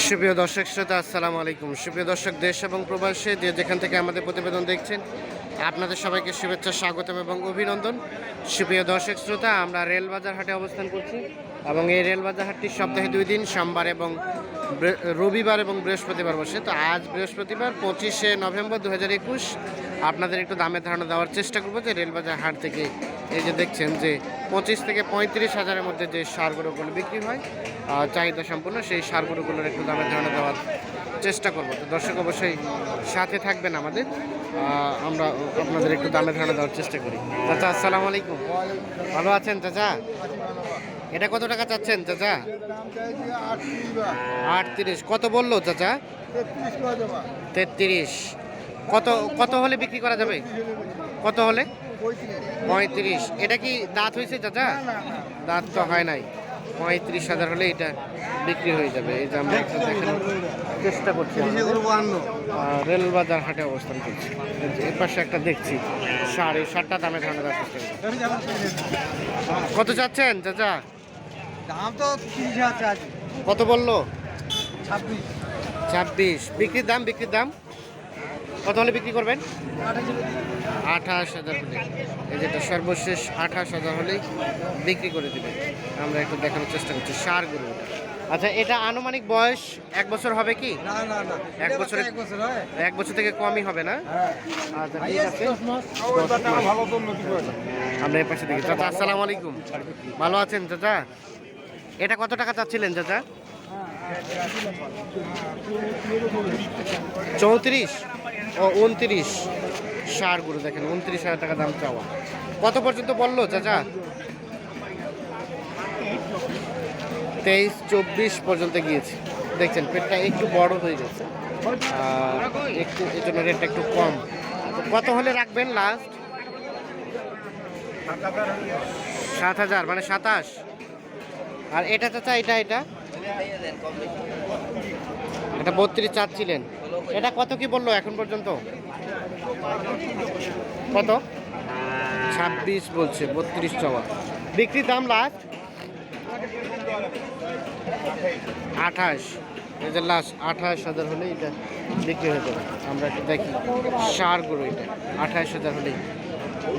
সুপ্রিয় দর্শক শ্রোতা, আসসালামু আলাইকুম। সুপ্রিয় দর্শক, দেশ এবং প্রবাসে যে যেখান থেকে আমাদের প্রতিবেদন দেখছেন, আপনাদের সবাইকে শুভেচ্ছা, স্বাগতম এবং অভিনন্দন। সুপ্রিয় দর্শক শ্রোতা, আমরা রেলবাজার হাটে অবস্থান করছি এবং এই রেলবাজার হাটটি সপ্তাহে দুই দিন, সোমবার এবং রবিবার এবং বৃহস্পতিবার বসে। তো আজ বৃহস্পতিবার, পঁচিশে নভেম্বর দু হাজার একুশ, আপনাদের একটু দামের ধারণা দেওয়ার চেষ্টা করব যে রেলবাজার হাট থেকে এই যে দেখছেন যে পঁচিশ থেকে পঁয়ত্রিশ হাজারের মধ্যে যে সারগুলোগুলো বিক্রি হয় চাহিদা সম্পূর্ণ সেই সারগুলোগুলোর একটু দামের ধারণা দেওয়ার চেষ্টা করব। তো দর্শক অবশ্যই সাথে থাকবেন আমাদের আমরা আপনাদের একটু দামের ধারণা দেওয়ার চেষ্টা করি। চাচা, আসসালামু আলাইকুম। ভালো আছেন চাচা? এটা কত টাকা চাচ্ছেন চাচা? আটত্রিশ। কত বলল চাচা? তেত্রিশ। কত কত হলে বিক্রি করা যাবে? কত হলে? পঁয়ত্রিশ। এটা কি দাঁত হয়েছে চাচা? দাঁত তো হয় নাই। পঁয়ত্রিশ হাজার হলে এটা বিক্রি হয়ে যাবে। এই যে আমরা চেষ্টা করছি। আহ, রেলবাজার হাটে অবস্থান করছি। এর পাশে একটা দেখছি। সাড়ে সাতটা দামে ধারণা দেওয়ার চেষ্টা কত চাচ্ছেন চাচা? দাম তো কত বলল? ছাব্বিশ। ছাব্বিশ। বিক্রির দাম বিক্রির দাম? কত হলে বিক্রি করবেন? আঠাশ হাজার হলে। এই যেটা সর্বশেষ আঠাশ হাজার হলেই বিক্রি করে দেবেন। আমরা একটু দেখানোর চেষ্টা করছি সার গরু। আচ্ছা এটা আনুমানিক বয়স এক বছর হবে কি? এক বছরে- এক বছর থেকে কমই হবে না? হ্যাঁ। আচ্ছা ঠিক আছে। আমরা এই পাশে দেখি। চাচা আসসালামু আলাইকুম। ভালো আছেন চাচা? এটা কত টাকা চাচ্ছিলেন চাচা? চৌত্রিশ ও উনত্রিশ। সারগুলো দেখেন, উনত্রিশ হাজার টাকা দাম চাওয়া। কত পর্যন্ত বলল, চাচা? তেইশ, চব্বিশ পর্যন্ত গিয়েছে। দেখছেন, পেটটা একটু বড় হয়ে গেছে। একটু এই জন্য রেটটা একটু কম। কত হলে রাখবেন লাস্ট সাত হাজার মানে সাতাশ। আর এটা, চাচা, এটা এটা? এটা বত্রিশ চাচ্ছিলেন। এটা কত কি বলল এখন পর্যন্ত? কত? ছাব্বিশ বলছে, বত্রিশ চাওয়া বিক্রির দাম লাস্ট আঠাশ। এটা লাস্ট আঠাশ হাজার হলে এটা বিক্রি হয়ে যাবে। আমরা একটু দেখি। সার গরু এটা, আঠাশ হাজার হলেই।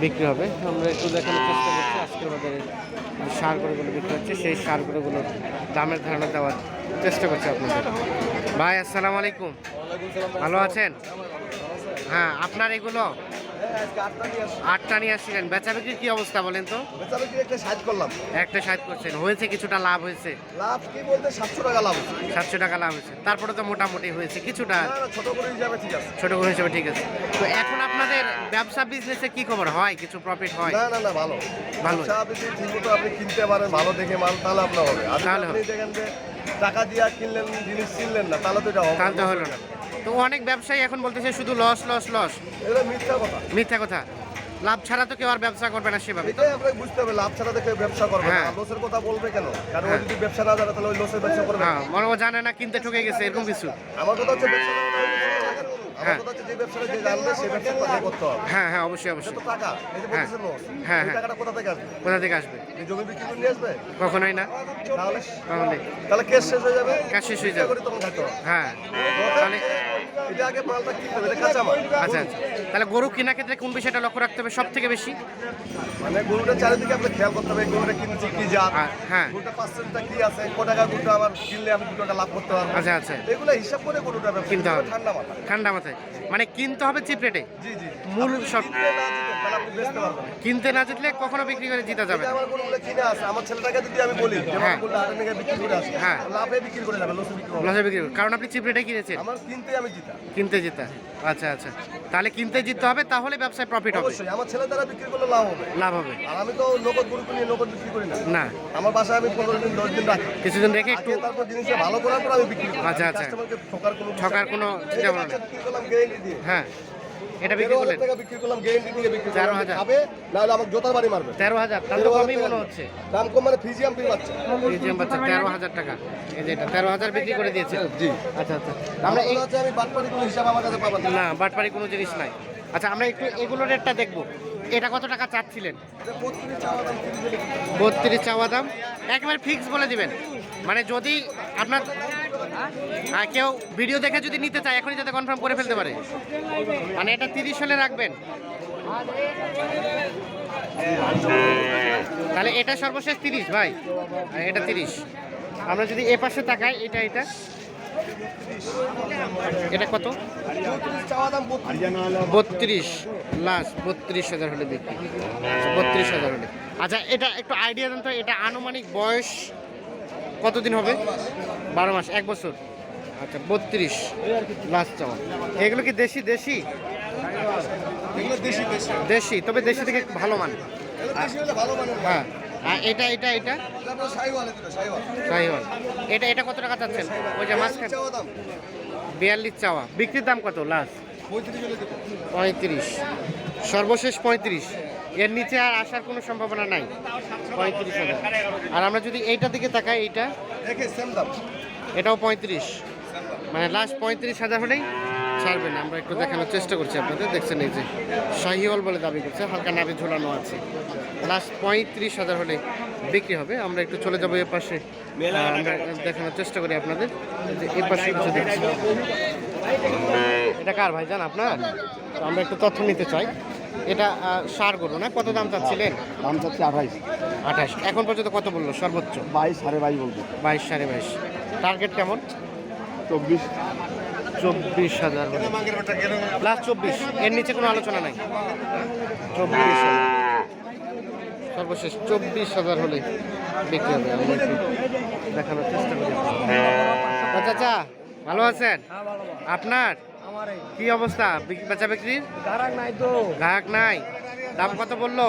বিক্রি হবে। আমরা একটু দেখানোর চেষ্টা করছি। আজকের বাজারে সার গরুগুলো বিক্রি হচ্ছে সেই সার গরুগুলোর দামের ধারণা দেওয়ার চেষ্টা করছি আপনাদের। ভাই আসসালামু আলাইকুম। ভালো আছেন? হ্যাঁ আপনার এগুলো? আটটা নিয়ে আসছিলেন। বেচা বিক্রির কি অবস্থা বলেন তো? বেচারা কি একটা করলাম। একটা সাইড করছেন। হয়েছে কিছুটা লাভ হয়েছে? লাভ কি বলতে সাতশো টাকা লাভ। সাতশো টাকা লাভ হয়েছে। তারপরে তো মোটামুটি হয়েছে। কিছুটা ছোট করে হিসাবে ঠিক আছে। ছোট করে হিসেবে ঠিক আছে। তো এখন আপনাদের ব্যবসা বিজনেসে কি খবর? হয়? কিছু প্রফিট হয়? না না না ভালো। ভালো। ব্যবসা আপনি কিনতে পারেন ভালো দেখে মাল তাহলে আপনার হবে। আর তাহলে আপনি দেখেন যে টাকা দিয়ে কিনলেন জিনিস কিনলেন না তাহলে তো এটা হবে তাহলে হলো না। তো অনেক ব্যবসায়ী এখন বলতেছে শুধু লস লস লস মিথ্যা কথা। মিথ্যা কথা। লাভ ছাড়া তো কেউ আর ব্যবসা করবে না সেভাবে। এটাই আপনাকে বুঝতে হবে লাভ ছাড়া দেখে ব্যবসা করবে না। হ্যাঁ। লসের কথা বলবে কেন? কারণ ও হ্যাঁ। যদি ব্যবসা না জানে তাহলে ওই লসের ব্যবসা করবে না। হ্যাঁ মনে ও জানে না কিনতে ঠকে গেছে এরকম কিছু। আমার কথা হচ্ছে ব্যবসা? আমার হ্যাঁ। কথা হচ্ছে যে ব্যবসাটা যে জানবে সেই করতে হবে। হ্যাঁ হ্যাঁ অবশ্যই অবশ্যই। টাকা। এই যে হ্যাঁ। লস হ্যাঁ, এই হ্যাঁ। টাকাটা কোথা থেকে আসবে? কোথা থেকে আসবে? এই জমি বিক্রি করে নিয়ে আসবে? কখনোই না। তাহলে তাহলে তাহলে কেস শেষ হয়ে যাবে। শেষ হয়ে যাবে। তখন হ্যাঁ। তাহলে এটা আগে মালটা কিনতে হবে? কাঁচা মাল। আচ্ছা আচ্ছা। তাহলে গরু কেনা ক্ষেত্রে কোন বিষয়টা লক্ষ্য রাখতে হবে সব থেকে বেশি? মানে গরুটা চারিদিকে আপনি খেয়াল করতে হবে গরুটা কিনছি কি জাত আর- হ্যাঁ। গরুটা পার্সেন্টটা কি আছে ক টাকা গরুটা আবার কিনলে আমি দু টাকা লাভ করতে পারব? আচ্ছা আচ্ছা। এগুলো হিসাব করে গরুটা কিনতে হবে। ঠান্ডা মাথা ঠান্ডা মাথায়। মানে কিনতে হবে চিপ রেটে জি জি। মূল সব কিনতে না জিতলে কখনো বিক্রি করে জিতা যাবে যে আমার গরুগুলো কিনে আছে। আমার ছেলেটাকে যদি আমি বলি যে হ্যাঁ। আমার গরুটা আটে বিক্রি করে আসে হ্যাঁ। লাভে বিক্রি করে যাবে লসে বিক্রি। কারণ আপনি চিপ রেটে কিনেছেন। আমার কিনতে আমি জিতা কিনতে জিতা। আচ্ছা আচ্ছা। তাহলে কিনতে জিততে হবে তাহলে ব্যবসায় প্রফিট হবে। অবশ্যই আমার ছেলে দ্বারা বিক্রি করলে লাভ হবে। লাভ হবে। আর আমি তো নগদ গরু কিনে নগদ বিক্রি করি না। না। আমার বাসায় আমি পনেরো দিন দশ দিন রাখি। কিছুদিন রেখে একটু তারপর জিনিসটা ভালো করার পর আমি বিক্রি করি। আচ্ছা, আচ্ছা। ঠকার কোনো ঠকার কোনো চিন্তা ভাবনা হ্যাঁ। এটা বিক্রি করলেন? টাকা বিক্রি করলাম গ্যারেন্টি দিয়ে বিক্রি তেরো হাজার। খাবে নাহলে আমাকে জোতার বাড়ি মারবে। তেরো হাজার তো কমই মনে হচ্ছে। দাম কম মানে ফিজিয়াম ফ্রি পাচ্ছে মিউজিয়াম বাচ্চা তেরো হাজার টাকা। এই যে এটা তেরো হাজার বিক্রি করে দিয়েছে। জি। আচ্ছা আচ্ছা। আমরা এই আমি বাটপাড়ি কোনো হিসাব আমার কাছে পাবেন না। না বাটপাড়ি কোনো জিনিস নাই। আচ্ছা আমরা একটু এগুলো রেটটা দেখব। এটা কত টাকা চাচ্ছিলেন? হলে বত্রিশ চাওয়া দাম। একবার ফিক্স বলে দিবেন। মানে যদি আপনার আর কেউ ভিডিও দেখে যদি নিতে চায়, এখনই যাতে কনফার্ম করে ফেলতে পারে। মানে এটা তিরিশ হলে রাখবেন। তাহলে এটা সর্বশেষ তিরিশ, ভাই। এটা তিরিশ। আমরা যদি এ পাশে তাকাই, এটা এটা। এটা কত? বত্রিশ। লাস্ট বত্রিশ হাজার হলে বিক্রি। বত্রিশ হাজার হলে। আচ্ছা এটা একটু আইডিয়া দেন তো, এটা আনুমানিক বয়স কতদিন হবে? বারো মাস এক বছর। আচ্ছা বত্রিশ লাস্ট চাওয়া। এগুলো কি দেশি দেশি? দেশি তবে দেশি থেকে ভালো মান হ্যাঁ। আর এটা এটা এটা? সাইওয়াল এটা এটা কত টাকা চাচ্ছেন? ওই যে দাম। বিয়াল্লিশ চাওয়া। বিক্রির দাম কত লাস্ট পঁয়ত্রিশ সর্বশেষ পঁয়ত্রিশ। এর নিচে আর আসার কোনো সম্ভাবনা নাই? পঁয়ত্রিশ হাজার। আর আমরা যদি এইটা দিকে তাকাই এইটা? সেম দাম। এটাও পঁয়ত্রিশ। মানে লাস্ট পঁয়ত্রিশ হাজার হলেই ছাড়বেন আমরা একটু দেখানোর চেষ্টা করছি আপনাদের। দেখছেন এই যে শাহিওয়াল বলে দাবি করছে হালকা নাভি ঝোলানো আছে। লাস্ট পঁয়ত্রিশ হাজার হলে বিক্রি হবে। আমরা একটু চলে যাব এ পাশে। আমরা দেখানোর চেষ্টা করি আপনাদের। যে এ পাশে কিছু দেখছি। এটা কার ভাই জান আপনার? আমরা একটু তথ্য নিতে চাই। এটা সার গরু না? কত দাম চাচ্ছিলেন? দাম চাচ্ছি আঠাইশ আঠাশ। এখন পর্যন্ত কত বলল? সর্বোচ্চ? বাইশ সাড়ে বাইশ বলব। বাইশ সাড়ে বাইশ। টার্গেট কেমন? চব্বিশ। চব্বিশ হাজার। প্লাস চব্বিশ। এর নিচে কোনো আলোচনা নাই? চব্বিশ হাজার। সর্বশেষ চব্বিশ হাজার হলে বিক্রি হবে একটু দেখানোর চেষ্টা করি। চাচা ভালো আছেন? আপনার? কি অবস্থা? বিক্রি- বেচা বিক্রির? গারাক নাই তো। গ্রাহক নাই? দাম কত বলল?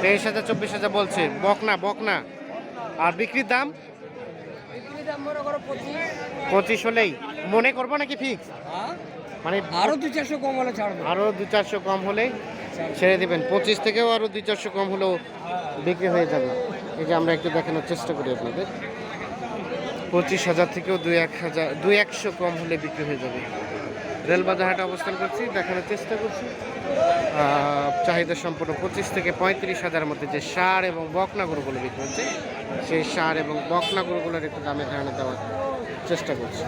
তেইশ হাজার চব্বিশ হাজার। বলছে বক না বকনা বকনা। আর বিক্রির দাম? পঁচিশ হলেই। মনে করব নাকি ফিক্স মানে আরও দু চারশো কম হলে ছাড়বো আরও দু চারশো কম হলে ছেড়ে দেবেন। পঁচিশ থেকেও আরও দু চারশো কম হলেও বিক্রি হয়ে যাবে। এই যে আমরা একটু দেখানোর চেষ্টা করি আপনাদের। পঁচিশ হাজার থেকেও দুই এক হাজার দুই একশো কম হলে বিক্রি হয়ে যাবে। রেলবাজার হাটে অবস্থান করছি, দেখানোর চেষ্টা করছি। চাহিদা সম্পূর্ণ পঁচিশ থেকে পঁয়ত্রিশ হাজারের মধ্যে যে সার এবং বকনা গরুগুলো বিক্রি হচ্ছে, সেই সার এবং বকনা গরুগুলোর একটু দামে ধারণা দেওয়ার চেষ্টা করছি।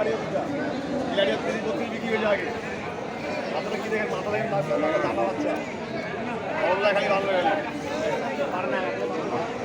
আড়িয়া তিরিশ বত্রিশ বিক্রি হয়ে যাবে মাথাটা কি দেখেন? মাথা দেখেন দাঁড়া বাচ্চা ভালো লাগে খালি ভালো লাগে